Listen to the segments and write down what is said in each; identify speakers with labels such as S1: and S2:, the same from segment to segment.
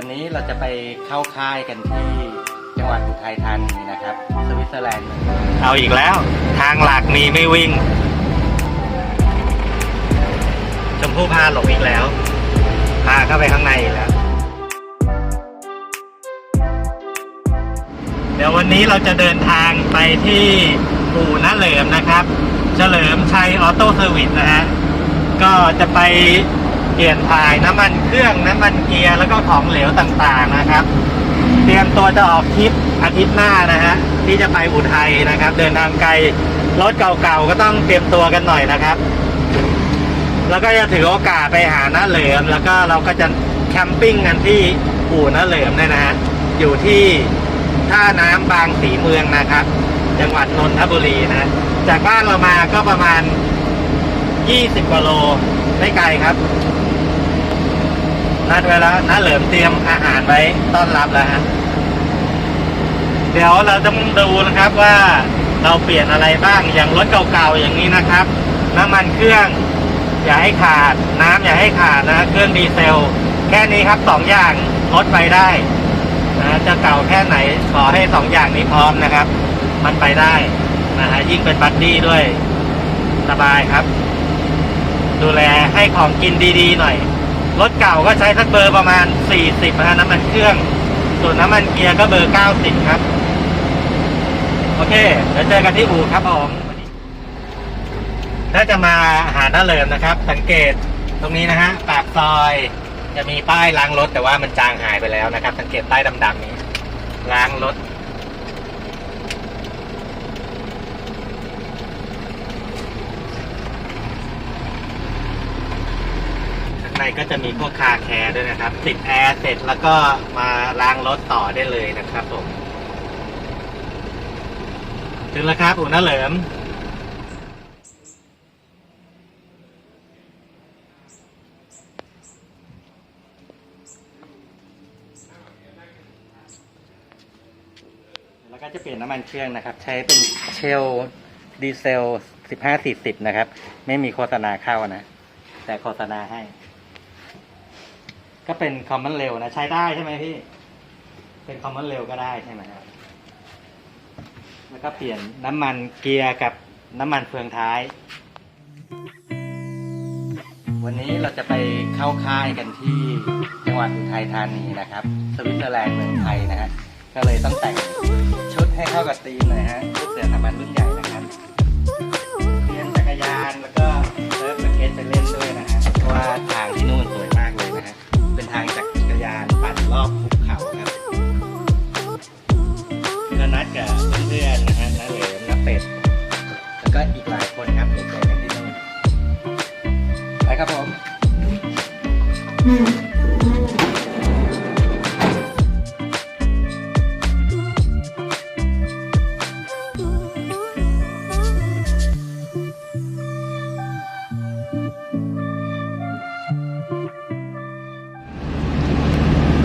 S1: วันนี้เราจะไปเข้าค่ายกันที่จังหวัดอุทัยธานีนะครับ สวิตเซอร์แลนด์
S2: เอาอีกแล้ว ทางหลักมีไม่วิ่ง ชมพู่พาหลบอีกแล้ว พาเข้าไปข้างในอีกแล้ว เดี๋ยววันนี้เราจะเดินทางไปที่อู่น้าเหลิมนะครับ เฉลิมชัยออโต้เซอร์วิสนะฮะ ก็จะไป เปลี่ยนถ่ายน้ำมันเครื่องน้ำมันเกียร์แล้วก็ของเหลวต่างๆนะครับ เตรียมตัวจะออกทริปอาทิตย์หน้านะฮะที่จะไปอุทัยนะครับ เดินทางไกลรถเก่าๆก็ต้องเตรียมตัวกันหน่อยนะครับ แล้วก็จะถือโอกาสไปหาน้าเหลิมแล้วก็เราก็จะแคมปิ้งกันที่อู่น้าเหลิมเนี่ยนะฮะอยู่ที่ท่าน้ำบางสีเมืองนะครับ จังหวัดนนทบุรีนะจากบ้านเรามาก็ประมาณ 20กว่าโลไม่ไกลครับ นัดไว้แล้วน้าเหลิมเตรียมอาหารไว้ต้อนรับแล้วฮะเดี๋ยวเราจะดูนะครับว่าเราเปลี่ยนอะไรบ้างอย่างรถเก่าๆอย่างนี้นะครับ น้ำมันเครื่อง อย่าให้ขาด น้ำอย่าให้ขาดนะเครื่องดีเซล แค่นี้ครับสองอย่างลดไปได้นะจะเก่าแค่ไหนขอให้สองอย่างนี้พร้อมนะครับ มันไปได้นะฮะยิ่งเป็นบัดดี้ด้วยสบายครับ ดูแลให้ของกินดีๆหน่อย รถเก่าก็ใช้สักเบอร์ประมาณ 40นะฮะน้ำมันเครื่อง ส่วนน้ำมันเกียร์ก็เบอร์ 90 ครับ โอเคเดี๋ยวเจอกันที่อู่ครับผมถ้าจะมาหาหน้าเลิมนะครับ สังเกตตรงนี้นะฮะปากซอยจะมีป้ายล้างรถแต่ว่ามันจางหายไปแล้วนะครับ สังเกตป้ายดำๆนี้ล้างรถ ข้างใน ก็จะมีพวกคาแคร์ด้วยนะครับ ติดแอร์เสร็จแล้วก็มาล้างรถต่อได้เลยนะครับผม ถึงแล้วครับอู่น้าเหลิมแล้วก็จะเปลี่ยนน้ำมันเครื่องนะครับ ใช้เป็นเชลดีเซล 1540 นะครับ ไม่มีโฆษณาเข้านะ แต่โฆษณาให้ ก็เป็นคอมมอนเร็วนะใช้ได้ใช่ไหมพี่ เป็นคอมมอนเร็วก็ได้ใช่ไหมครับแล้วก็เปลี่ยนน้ำมันเกียร์กับน้ำมันเฟืองท้าย
S1: วันนี้เราจะไปเข้าค่ายกันที่จังหวัดอุทัยธานีนะครับ สวิตเซอร์แลนด์เมืองไทยนะฮะก็เลยต้องแต่งชุดให้เข้ากับธีมหน่อยฮะชุดเสือธรรมันรุ่นใหญ่ รอบภูเขาครับก็นัดกับเพื่อน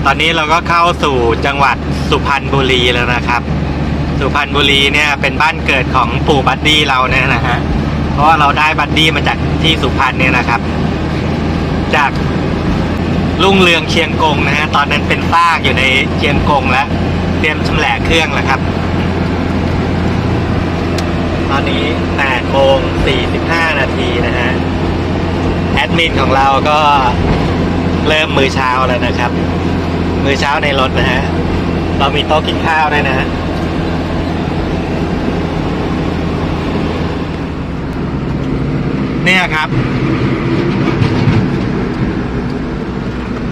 S2: ตอนนี้เราก็เข้าสู่จังหวัดสุพรรณบุรีแล้วนะครับ สุพรรณบุรีเนี่ยเป็นบ้านเกิดของปู่บัดดี้เราเนี่ยนะฮะ เพราะเราได้บัดดี้มาจากที่สุพรรณเนี่ยนะครับ จากรุ่งเรืองเชียงกงนะฮะ ตอนนั้นเป็นซากอยู่ในเชียงกงแล้ว เตรียมชำแหละเครื่องแล้วครับ ตอนนี้8โมง45 นาทีนะฮะ แอดมินของเราก็เริ่มมือเช้าแล้วนะครับ มื้อเช้าในรถนะฮะ เรามีโต๊ะกินข้าวด้วยนะฮะเนี่ยครับ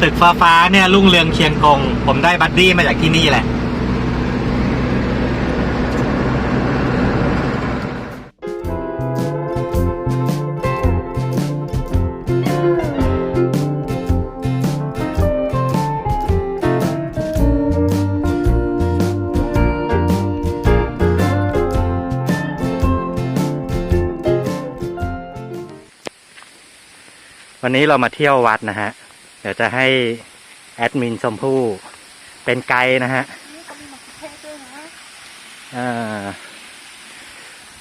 S2: ตึกฟ้าฟ้าเนี่ยรุ่งเรืองเคียงกง ผมได้บัดดี้มาจากที่นี่แหละ นนี้เรามาเที่ยววัดนะฮะ เดี๋ยวจะให้แอดมินชมพู่เป็นไกด์นะฮะ
S3: นี่เขามีมะเขือเทศด้วยนะ
S2: อ่า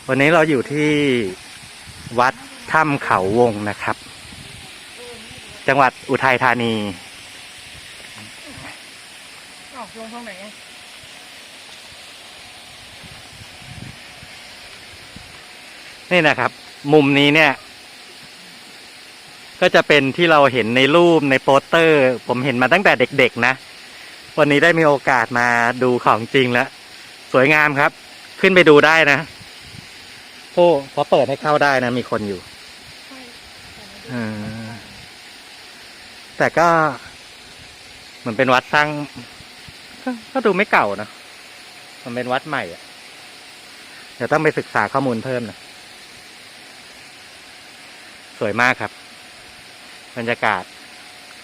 S2: วันนี้เราอยู่ที่วัดถ้ำเขาวงนะครับ จังหวัดอุทัยธานี
S3: ออกลงทางไหนอะ
S2: นี่นะครับ มุมนี้เนี่ย ก็จะเป็นที่เราเห็นในรูปในโปสเตอร์ ผมเห็นมาตั้งแต่เด็กๆนะ วันนี้ได้มีโอกาสมาดูของจริงแล้ว สวยงามครับ ขึ้นไปดูได้นะโอ้พอเปิดให้เข้าได้นะ มีคนอยู่
S3: ใช่
S2: เออแต่ก็เหมือนเป็นวัดสร้างก็ก็ดูไม่เก่านะมันเป็นวัดใหม่อะเดี๋ยวต้องไปศึกษาข้อมูลเพิ่มนะ สวยมากครับ บรรยากาศ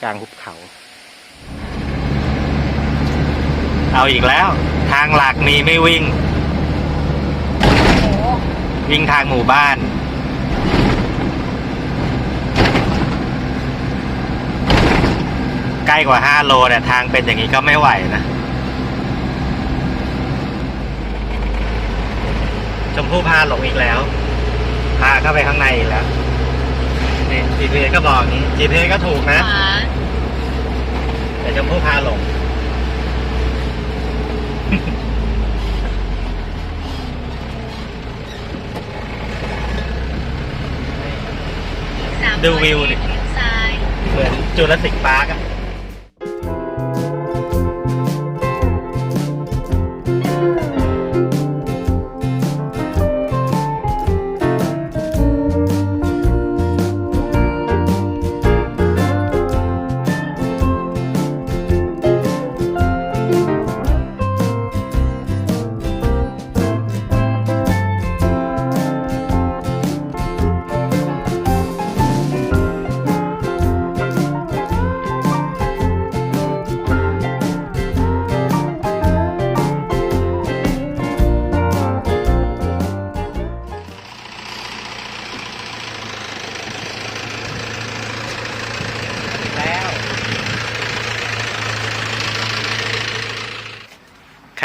S2: กลางหุบเขา เอาอีกแล้ว ทางหลักมีไม่วิ่ง วิ่งทางหมู่บ้าน ใกล้กว่าห้าโลแต่ยทางเป็นอย่างนี้ก็ไม่ไหวนะ ชมพู่พาหลงอีกแล้ว พาเข้าไปข้างในอีกแล้ว นี่ GPS ก็บอกนี้ GPS ก็ถูกนะ
S3: ขวา
S2: แต่ชมพู่พาหลง
S3: สาม
S2: ดูวิวดิ
S3: เลี้ยวซ้าย
S2: เหมือนจูราสสิกพาร์กอะ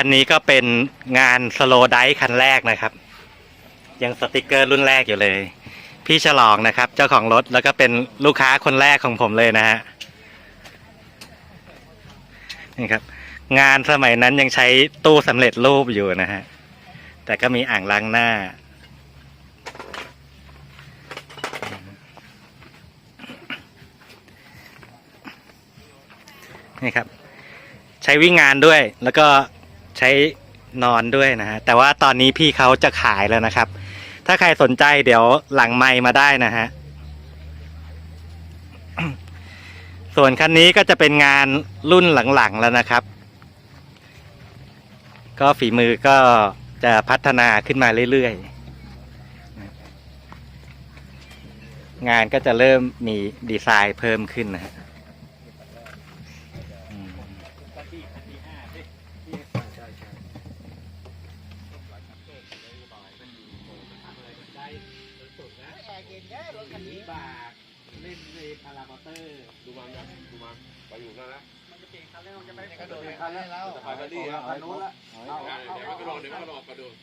S2: คันนี้ก็เป็นงานสโลไดคันแรกนะครับ ยังสติกเกอร์รุ่นแรกอยู่เลย พี่ฉลองนะครับ เจ้าของรถแล้วก็เป็นลูกค้าคนแรกของผมเลยนะฮะนี่ครับ งานสมัยนั้นยังใช้ตู้สำเร็จรูปอยู่นะฮะแต่ก็มีอ่างล้างหน้านี่ครับ ใช้วิ่งงานด้วยแล้วก็ ใช้นอนด้วยนะฮะแต่ว่าตอนนี้พี่เขาจะขายแล้วนะครับ ถ้าใครสนใจเดี๋ยวหลังไมค์มาได้นะฮะส่วนคันนี้ก็จะเป็นงานรุ่นหลังๆแล้วนะครับ ก็ฝีมือก็จะพัฒนาขึ้นมาเรื่อยๆ งานก็จะเริ่มมีดีไซน์เพิ่มขึ้นนะฮะ เล่นในพารามอเตอร์
S4: ดูมันยังดูมันไปอยู่นั่นแล้ว
S2: มันจะเก่งคันแล้วมันจะไม่
S1: กระโดดคันแล้ว
S4: จะไปกันดีครับ
S1: คันนู้นละ
S4: เดี๋ยวมันก็ลองเดี๋ยวมันก็ลองกระโดด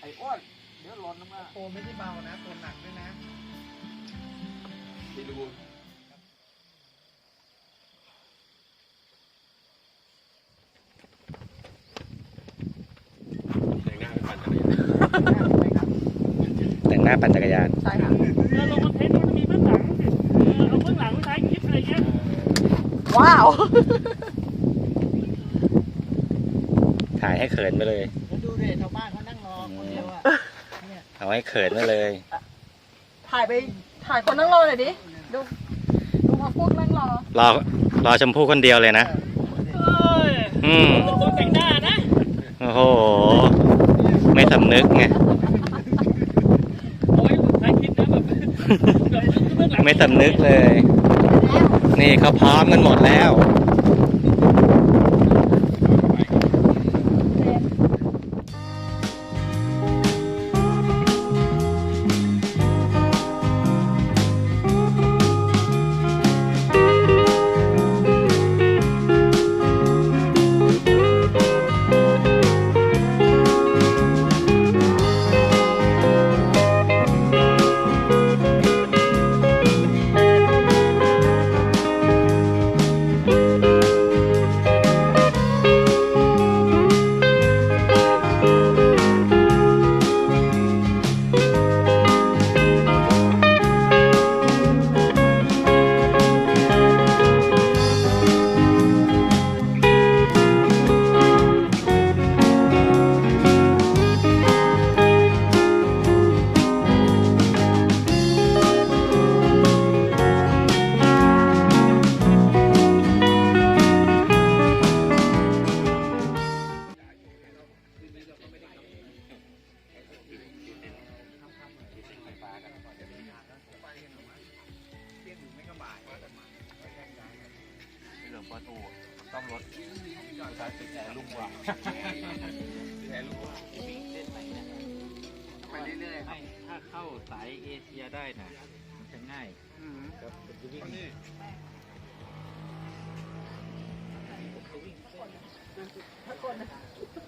S1: ไอ้อ้วนเดี๋ยวหล่นลงมา
S2: โอ้ไม่ได้เบานะตัวหนักด้วยนะ
S4: ที่ดู แต่งหน้าเป็นปั่นจักรยาน
S2: แต่งหน้าปั่นจักรยาน
S1: ใช่ค่ะ
S3: เราลงคอนเทนต์มันจะมีเบื้องหลังเออเอาเบื้องหลังไปใช้คลิปอะไรเงี้ย
S1: ว้าว
S2: ถ่ายให้เขินไปเลย
S5: ดูดิชาวบ้านเขานั่งรอคนเดียวอะ
S2: เอาให้เขินไปเลย
S3: ถ่ายไปถ่ายคนนั่งรอหน่อยดิดูดูพอพวกนั่งรอ
S2: รอรอชมพู่คนเดียวเลยนะ
S3: เอ้ย
S2: อืม
S3: เป็นคนแต่งหน้านะ
S2: โอ้โห ไม่สำนึกไง
S3: เอาไว้ใช้คลิปนะแบบแบบเบื้องหลัง
S2: ไม่สำนึกเลย นี่เขาพร้อมกันหมดแล้ว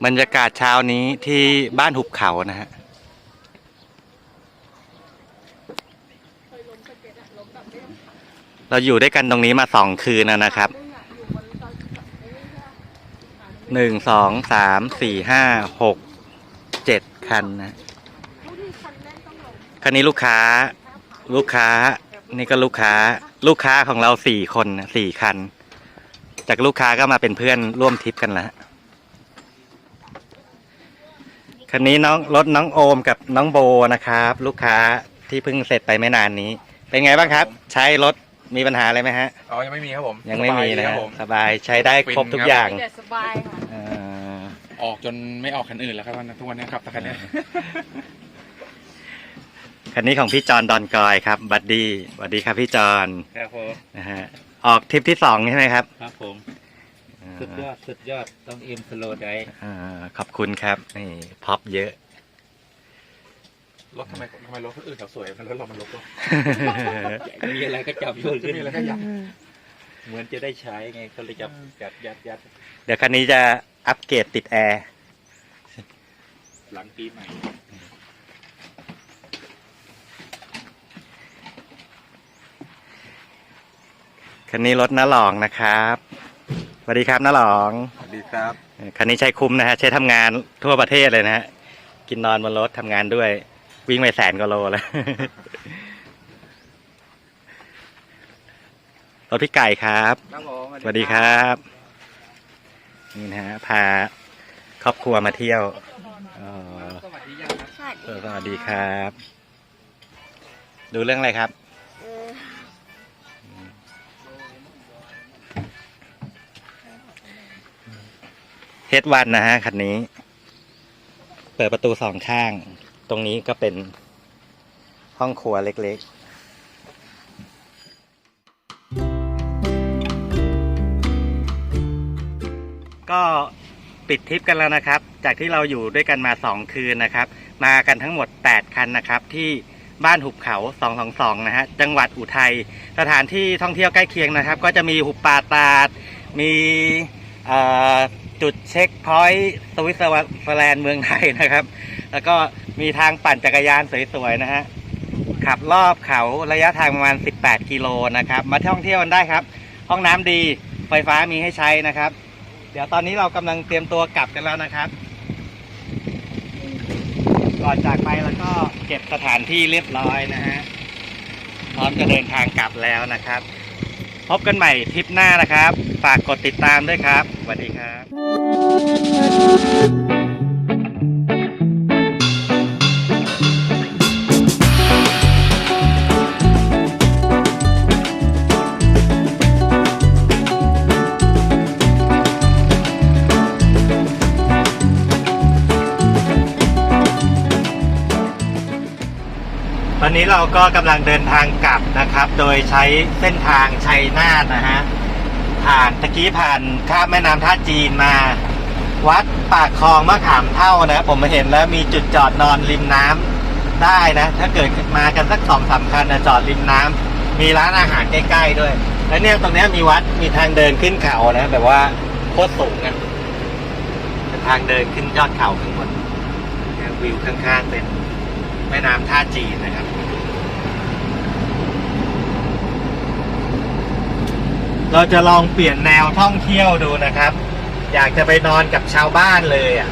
S6: บ
S2: รรยากาศเช้านี้ที่บ้านหุบเขานะฮะเราอยู่ด้วยกันตรงนี้มาสองคืนแล้วนะครับหนึ่งสองสามสี่ห้าหกเจ็ดคันนะคันนี้ลูกค้า ลูกค้า นี่ก็ลูกค้า ลูกค้าของเราสี่คนสี่คัน จากลูกค้าก็มาเป็นเพื่อนร่วมทริปกันแล้ว คันนี้น้องรถน้องโอมกับน้องโบนะครับ ลูกค้าที่เพิ่งเสร็จไปไม่นานนี้ เป็นไงบ้างครับ ใช้รถมีปัญหาอะไรไหมฮะ
S7: อ๋อ ยังไม่มีครับผม
S2: ยังไม่มี
S7: สบาดี
S2: นะ
S7: ครั
S2: ฮะ
S7: บผม
S2: สบายใช้ได้ครบทุกอย่าง
S3: เด็ดสบายค่ะ
S2: เอ่อ
S7: ออกจนไม่ออกคันอื่นแล้วครับวันทุกวันนี้ครับแต่คันเนี้ย
S2: คันนี้ของพี่จอนดอนกอยครับบัดดี้สวัสดีครับพี่จอน
S6: ครับผม
S2: นะฮะออกทริปที่สองใช่ไหมครับ
S6: ครับผม สุดยอด สุดยอด ต้องเอ็มสโลได
S2: อ่าขอบคุณครับ นี่พ็อปเยอะ
S7: รถทำไมทำไมรถคนอื่นเขาสวยมันรถเรามันรถก็
S6: มีอะไรก็จับโยน
S7: จะ
S6: ขึ้น
S7: มีอะไรก็อยาก
S6: เหมือนจะได้ใช้ไงก็เลยจับจัดยัดยัด
S2: เดี๋ยวคันนี้จะอัปเกรดติดแอร์
S6: หลังปีใหม่
S2: คันนี้รถน้าหลองนะครับ สวัสดีครับน้าหลอง
S7: สวัสดีครับ
S2: เอ่อคันนี้ใช้คุ้มนะฮะ ใช้ทำงานทั่วประเทศเลยนะฮะ กินนอนบนรถทำงานด้วย วิ่งไปแสนกว่าโลแล้ว รถพี่ไก่ครับ
S7: ครับผม
S2: สวัสดีครับ นี่นะฮะ พาครอบครัวมาเที่ยวอ๋อ
S7: สวัสดียังครับ
S2: เออสวัสดีครับ ดูเรื่องอะไรครับ เฮดวันนะฮะคันนี้ เปิดประตูสองข้าง ตรงนี้ก็เป็นห้องครัวเล็กๆก็ปิดทริปกันแล้วนะครับ จากที่เราอยู่ด้วยกันมาสองคืนนะครับ มากันทั้งหมด 8 คันนะครับ ที่บ้านหุบเขา 222 นะฮะ จังหวัดอุทัย สถานที่ท่องเที่ยวใกล้เคียงนะครับ ก็จะมีหุบป่าตาด มีอ่อ จุดเช็คพอยต์สวิตเซอร์แลนด์เมืองไทยนะครับ แล้วก็มีทางปั่นจักรยานสวยๆนะฮะขับรอบเขาระยะทางประมาณ 18 กิโลนะครับ มาท่องเที่ยวกันได้ครับ ห้องน้ำดีไฟฟ้ามีให้ใช้นะครับ เดี๋ยวตอนนี้เรากำลังเตรียมตัวกลับกันแล้วนะครับ ก่อนจากไปแล้วก็เก็บสถานที่เรียบร้อยนะฮะพร้อมจะเดินทางกลับแล้วนะครับ พบกันใหม่ทริปหน้านะครับ ฝากกดติดตามด้วยครับสวัสดีครับ นนี้เราก็กำลังเดินทางกลับนะครับ โดยใช้เส้นทางชัยนาทนะฮะ ผ่านตะกี้ผ่านข้ามแม่น้ำท่าจีนมา วัดปากคลองมะขามเท่านะ ผมมาเห็นแล้วมีจุดจอดนอนริมน้ำได้นะ ถ้าเกิดมากันสักสองสามคันนะจอดริมน้ำมีร้านอาหารใกล้ๆด้วย แล้วเนี่ยตรงเนี้ยมีวัดมีทางเดินขึ้นเขานะ แบบว่าโคตรสูงอะเป็นทางเดินขึ้นยอดเขาข้างบนวิวข้างๆเป็นแม่น้ำท่าจีนนะครับ เราจะลองเปลี่ยนแนวท่องเที่ยวดูนะครับ อยากจะไปนอนกับชาวบ้านเลยอะ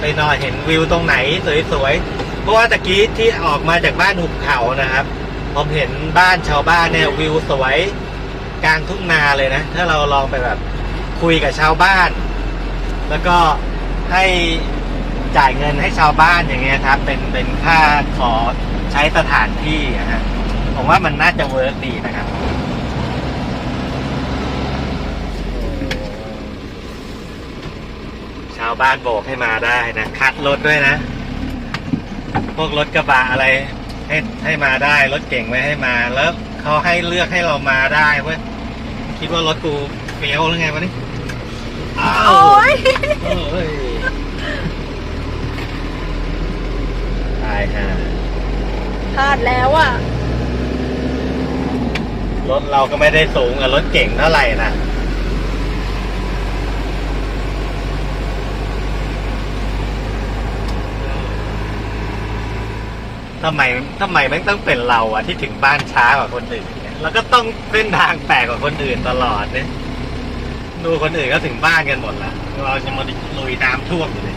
S2: ไปนอนเห็นวิวตรงไหนสวยๆเพราะว่าตะกี้ที่ออกมาจากบ้านหุบเขานะครับผมเห็นบ้านชาวบ้านเนี่ยวิวสวยกลางทุ่งนาเลยนะ ถ้าเราลองไปแบบคุยกับชาวบ้าน แล้วก็ให้จ่ายเงินให้ชาวบ้านอย่างเงี้ยครับ เป็นเป็นค่าขอใช้สถานที่อะฮะผมว่ามันน่าจะเวิร์กดีนะครับาวบ้านโบกให้มาได้นะ คัดรถด้วยนะ พวกรถกระบะอะไร ให้ให้มาได้ รถเก่งไว้ให้มา แล้วเขาให้เลือกให้เรามาได้เว้ย คิดว่ารถกูเฟี้ยวหรือไงวะนี่อ้าว
S3: โอ้ย
S2: โอ้ยตายค่ะ
S3: พลาดแล้วอะ
S2: รถเราก็ไม่ได้สูงกับรถเก่งเท่าไหร่นะ ทำไมทำไมแม่งต้องเป็นเราอะที่ถึงบ้านช้ากว่าคนอื่นเนี่ยแล้วก็ต้องเส้นทางแปลกกว่าคนอื่นตลอดเนี่ยดูคนอื่นก็ถึงบ้านกันหมดล้วเราจะมาลุยน้ำท่วมอยู่เลย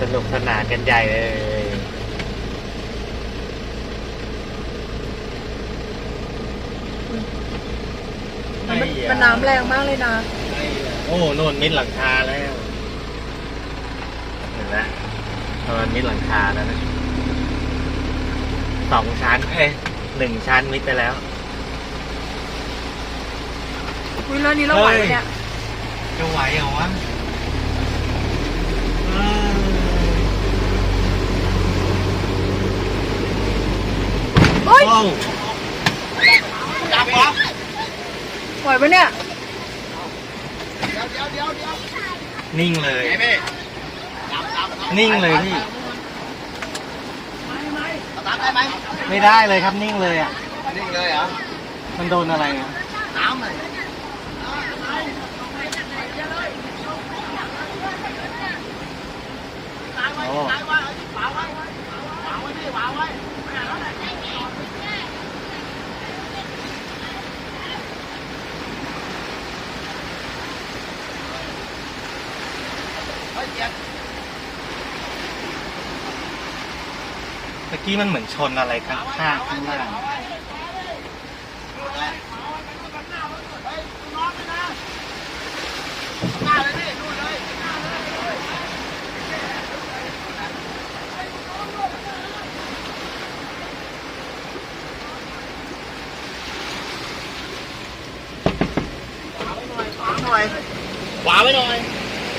S2: สนุกสนานกันใหญ่เลย
S3: มันมันน้ำแรงมากเลยนะ
S2: โอ้โน่นมิดหลังคาแล้วเห็นไหมตอนมิดหลังคาแล้วนะสองชั้นเอ้ยหนึ่งชั้นมิดไปแล้ว
S3: อุ้ยแล้วนี้เราไหวไหมเนี่ย
S2: จะไหวเหรอวะเออ
S3: โอ้ย
S2: โอ้
S3: ไหวปะเนี่ย
S2: นิ่งเลย นิ่งเลยพี่ไม่ได้เลยครับนิ่งเลยอะ
S5: นิ่งเลยเหรอ
S2: มันโดนอะไรอะ
S5: น้ำเลย
S2: โอ้ี้มันเหมือนชนอะไรข้างข้างข้างล่าง
S3: หน่อย
S5: ขวาไว้หน่อย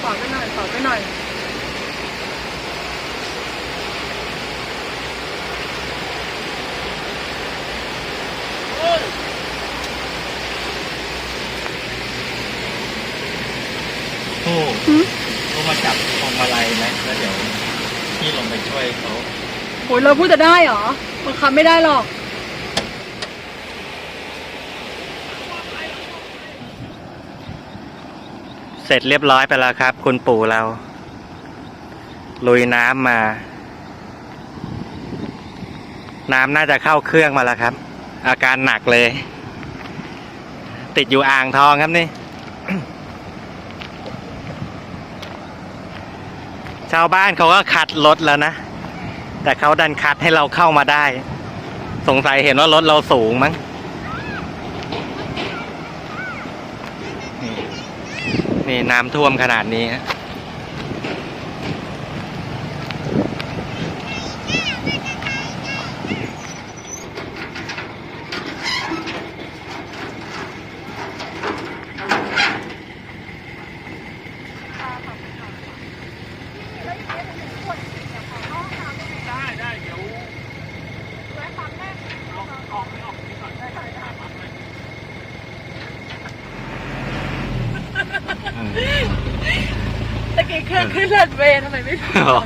S3: ขอไปหน่อยขอไปหน่อย
S2: โอ้เขามาจับพวงมาลัยไหมแล้วเดี๋ยวพี่ลงไปช่วยเขา
S3: โอ้ยเราพูดจะได้เหรอบังคับไม่ได้หรอก
S2: เสร็จเรียบร้อยไปแล้วครับ คุณปู่เรา ลุยน้ำมา น้ำน่าจะเข้าเครื่องมาแล้วครับ อาการหนักเลย ติดอยู่อ่างทองครับนี่ชาวบ้านเขาก็คัดรถแล้วนะ แต่เขาดันคัดให้เราเข้ามาได้ สงสัยเห็นว่ารถเราสูงมั้งนี่นี่น้ำท่วมขนาดนี้
S3: กี้เครื่องขึ้นเลัดเวย์ทำไมไม่พูด
S2: อ๋อ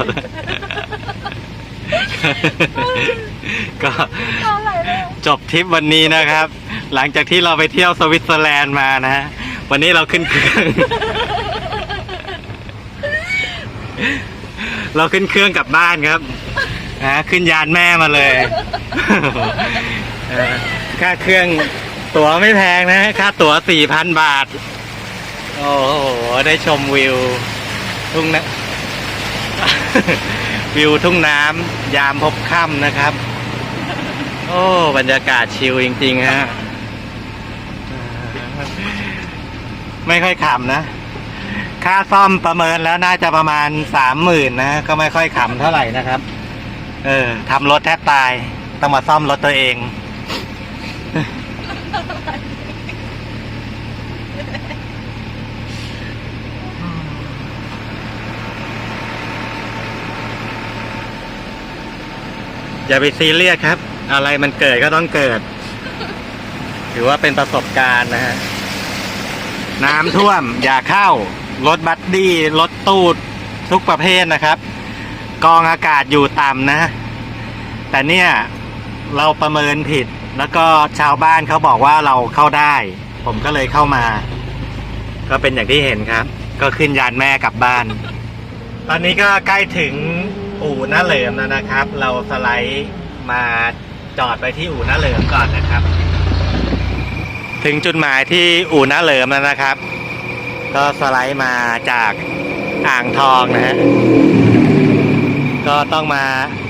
S2: ก็
S3: เอาอะไรเลย
S2: จบทริปวันนี้นะครับ หลังจากที่เราไปเที่ยวสวิตเซอร์แลนด์มานะฮะวันนี้เราขึ้นเครื่องเราขึ้นเครื่องกลับบ้านครับนะขึ้นยานแม่มาเลยเออค่าเครื่องตั๋วไม่แพงนะค่าตั๋วสี่พันบาท โอ้โห ได้ชมวิว ทุ่งนะวิวทุ่งน้ำยามพบค่ำนะครับ โอ้บรรยากาศชิลจริงๆฮะไม่ค่อยขำนะ ค่าซ่อมประเมินแล้วน่าจะประมาณสามหมื่นนะ ก็ไม่ค่อยขำเท่าไหร่นะครับ เออทำรถแทบตาย ต้องมาซ่อมรถตัวเอง อย่าไปซีเรียสครับ อะไรมันเกิดก็ต้องเกิด ถือว่าเป็นประสบการณ์นะฮะ น้ำท่วม อย่าเข้า รถบัสดี้ รถตู้ทุกประเภทนะครับ กองอากาศอยู่ต่ำนะ แต่เนี่ย เราประเมินผิด แล้วก็ชาวบ้านเขาบอกว่าเราเข้าได้ ผมก็เลยเข้ามา ก็เป็นอย่างที่เห็นครับ ก็ขึ้นยานแม่กลับบ้าน ตอนนี้ก็ใกล้ถึง อู่น้าเหลิมแล้วนะครับ เราสไลด์มาจอดไปที่อู่น้าเหลิมก่อนนะครับ ถึงจุดหมายที่อู่น้าเหลิมแล้วนะครับ ก็สไลด์มาจากอ่างทองนะฮะก็ต้องมา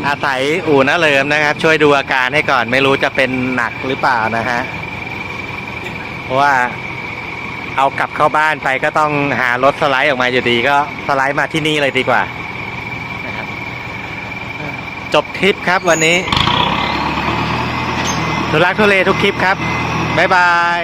S2: อาศัยอู่น้าเหลิมนะครับ ช่วยดูอาการให้ก่อนไม่รู้จะเป็นหนักหรือเปล่านะฮะเพราะว่าเอากลับเข้าบ้านไปก็ต้องหารถสไลด์ออกมาอยู่ดี ก็สไลด์มาที่นี่เลยดีกว่า จบทริปครับวันนี้ทุลักทุเลทุกคลิปครับ บ๊ายบาย